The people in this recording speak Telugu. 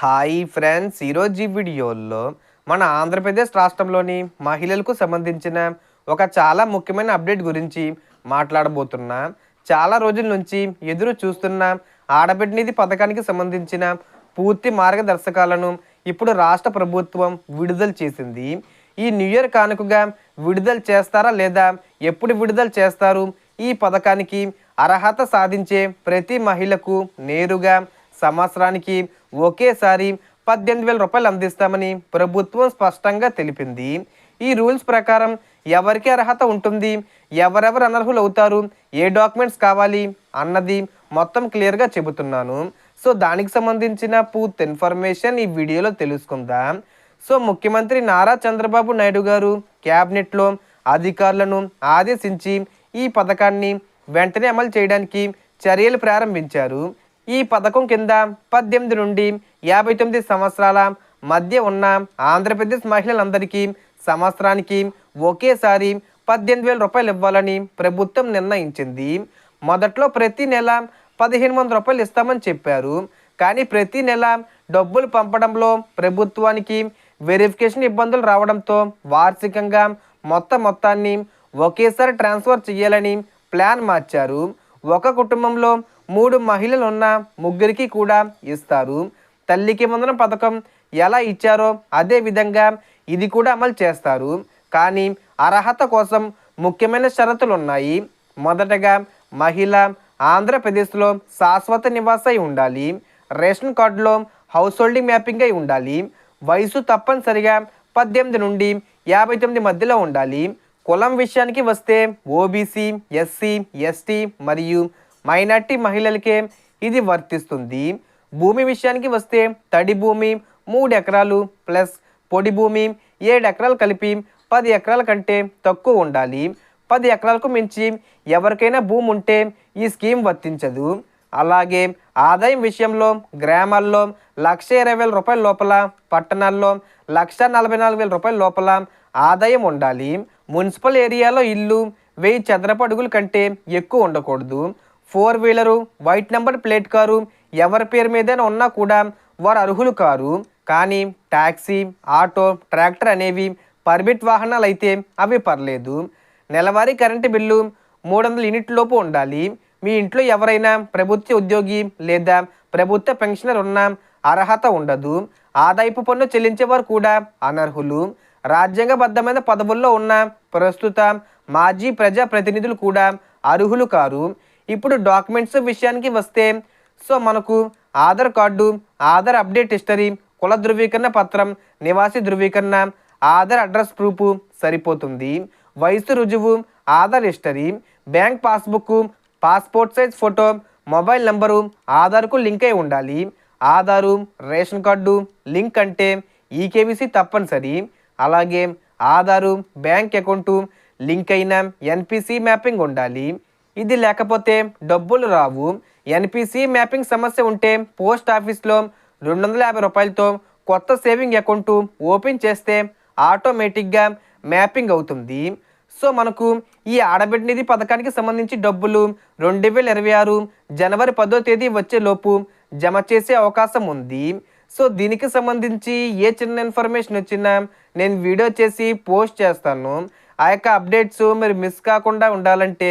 హాయ్ ఫ్రెండ్స్ ఈరోజు ఈ వీడియోలో మన ఆంధ్రప్రదేశ్ రాష్ట్రంలోని మహిళలకు సంబంధించిన ఒక చాలా ముఖ్యమైన అప్డేట్ గురించి మాట్లాడబోతున్నా. చాలా రోజుల నుంచి ఎదురు చూస్తున్న ఆడబిడ్డ నిధి పథకానికి సంబంధించిన పూర్తి మార్గదర్శకాలను ఇప్పుడు రాష్ట్ర ప్రభుత్వం విడుదల చేసింది. ఈ న్యూ ఇయర్ కానుకగా విడుదల చేస్తారా లేదా ఎప్పుడు విడుదల చేస్తారు? ఈ పథకానికి అర్హత సాధించే ప్రతి మహిళకు నేరుగా సంవత్సరానికి ఒకేసారి పద్దెనిమిది వేల రూపాయలు అందిస్తామని ప్రభుత్వం స్పష్టంగా తెలిపింది. ఈ రూల్స్ ప్రకారం ఎవరికి అర్హత ఉంటుంది ఎవరెవరు అనర్హులు అవుతారు ఏ డాక్యుమెంట్స్ కావాలి అన్నది మొత్తం క్లియర్గా చెబుతున్నాను. సో దానికి సంబంధించిన పూర్తి ఇన్ఫర్మేషన్ ఈ వీడియోలో తెలుసుకుందాం. సో ముఖ్యమంత్రి నారా చంద్రబాబు నాయుడు గారు క్యాబినెట్లో అధికారులను ఆదేశించి ఈ పథకాన్ని వెంటనే అమలు చేయడానికి చర్యలు ప్రారంభించారు. ఈ పథకం కింద పద్దెనిమిది నుండి యాభై తొమ్మిది సంవత్సరాల మధ్య ఉన్న ఆంధ్రప్రదేశ్ మహిళలందరికీ సంవత్సరానికి ఒకేసారి పద్దెనిమిది వేల రూపాయలు ఇవ్వాలని ప్రభుత్వం నిర్ణయించింది. మొదట్లో ప్రతి నెల పదిహేను వందల రూపాయలు ఇస్తామని చెప్పారు. కానీ ప్రతి నెల డబ్బులు పంపడంలో ప్రభుత్వానికి వెరిఫికేషన్ ఇబ్బందులు రావడంతో వార్షికంగా మొత్తం మొత్తాన్ని ఒకేసారి ట్రాన్స్ఫర్ చేయాలని ప్లాన్ మార్చారు. ఒక కుటుంబంలో మూడు మహిళలు ఉన్న ముగ్గురికి కూడా ఇస్తారు. తల్లికి వందనం పథకం ఎలా ఇచ్చారో అదే విధంగా ఇది కూడా అమలు చేస్తారు. కానీ అర్హత కోసం ముఖ్యమైన షరతులు ఉన్నాయి మొదటగా మహిళ ఆంధ్రప్రదేశ్లో శాశ్వత నివాస ఉండాలి. రేషన్ కార్డులో హౌస్ హోల్డింగ్ మ్యాపింగ్ అయి ఉండాలి. వయసు తప్పనిసరిగా పద్దెనిమిది నుండి యాభై తొమ్మిది మధ్యలో ఉండాలి. కులం విషయానికి వస్తే ఓబీసీ ఎస్సీ ఎస్టీ మరియు మైనార్టీ మహిళలకే ఇది వర్తిస్తుంది. భూమి విషయానికి వస్తే తడి భూమి మూడు ఎకరాలు ప్లస్ పొడి భూమి ఏడు ఎకరాలు కలిపి పది ఎకరాల కంటే తక్కువ ఉండాలి. పది ఎకరాలకు మించి ఎవరికైనా భూమి ఉంటే ఈ స్కీమ్ వర్తించదు. అలాగే ఆదాయం విషయంలో గ్రామాల్లో లక్ష ఇరవై వేల రూపాయల లోపల పట్టణాల్లో లక్ష నలభై నాలుగు వేల రూపాయల లోపల ఆదాయం ఉండాలి. మున్సిపల్ ఏరియాలో ఇల్లు వెయ్యి చదరపు అడుగుల కంటే ఎక్కువ ఉండకూడదు. Four wheeler white number plate car ఎవరి పేరు మీదైనా ఉన్నా కూడా వారు అర్హులు కారు. కానీ ట్యాక్సీ ఆటో ట్రాక్టర్ అనేవి పర్మిట్ వాహనాలు అయితే అవి పర్లేదు. నెలవారీ కరెంటు బిల్లు మూడు వందల యూనిట్లోపు ఉండాలి. మీ ఇంట్లో ఎవరైనా ప్రభుత్వ ఉద్యోగి లేదా ప్రభుత్వ పెన్షనర్ ఉన్న అర్హత ఉండదు. ఆదాయపు పన్ను చెల్లించేవారు కూడా అనర్హులు. రాజ్యాంగబద్ధమైన పదవుల్లో ఉన్న ప్రస్తుత మాజీ ప్రజా ప్రతినిధులు కూడా అర్హులు కారు. ఇప్పుడు డాక్యుమెంట్స్ విషయానికి వస్తే సో మనకు Aadhaar card Aadhaar update history కుల ధృవీకరణ పత్రం నివాసి ధృవీకరణ ఆధార్ అడ్రస్ ప్రూఫ్ సరిపోతుంది. వయసు రుజువు Aadhaar history bank passbook passport size photo mobile number ఆధార్కు లింక్ అయి ఉండాలి. ఆధారు రేషన్ కార్డు లింక్ అంటే ఈకేబీసీ తప్పనిసరి. అలాగే ఆధారు బ్యాంక్ అకౌంటు లింక్ అయిన ఎన్పిసి మ్యాపింగ్ ఉండాలి. ఇది లేకపోతే డబ్బులు రావు. ఎన్పిసి మ్యాపింగ్ సమస్య ఉంటే పోస్ట్ ఆఫీస్లో రెండు వందల యాభై రూపాయలతో కొత్త సేవింగ్ అకౌంట్ ఓపెన్ చేస్తే ఆటోమేటిక్గా మ్యాపింగ్ అవుతుంది. సో మనకు ఈ ఆడబిడ్డ నిధి పథకానికి సంబంధించి డబ్బులు రెండు వేల ఇరవై ఆరు జనవరి పదో తేదీ వచ్చేలోపు జమ చేసే అవకాశం ఉంది. సో దీనికి సంబంధించి ఏ చిన్న ఇన్ఫర్మేషన్ వచ్చినా నేను వీడియో చేసి పోస్ట్ చేస్తాను. ఆ యొక్క అప్డేట్స్ మీరు మిస్ కాకుండా ఉండాలంటే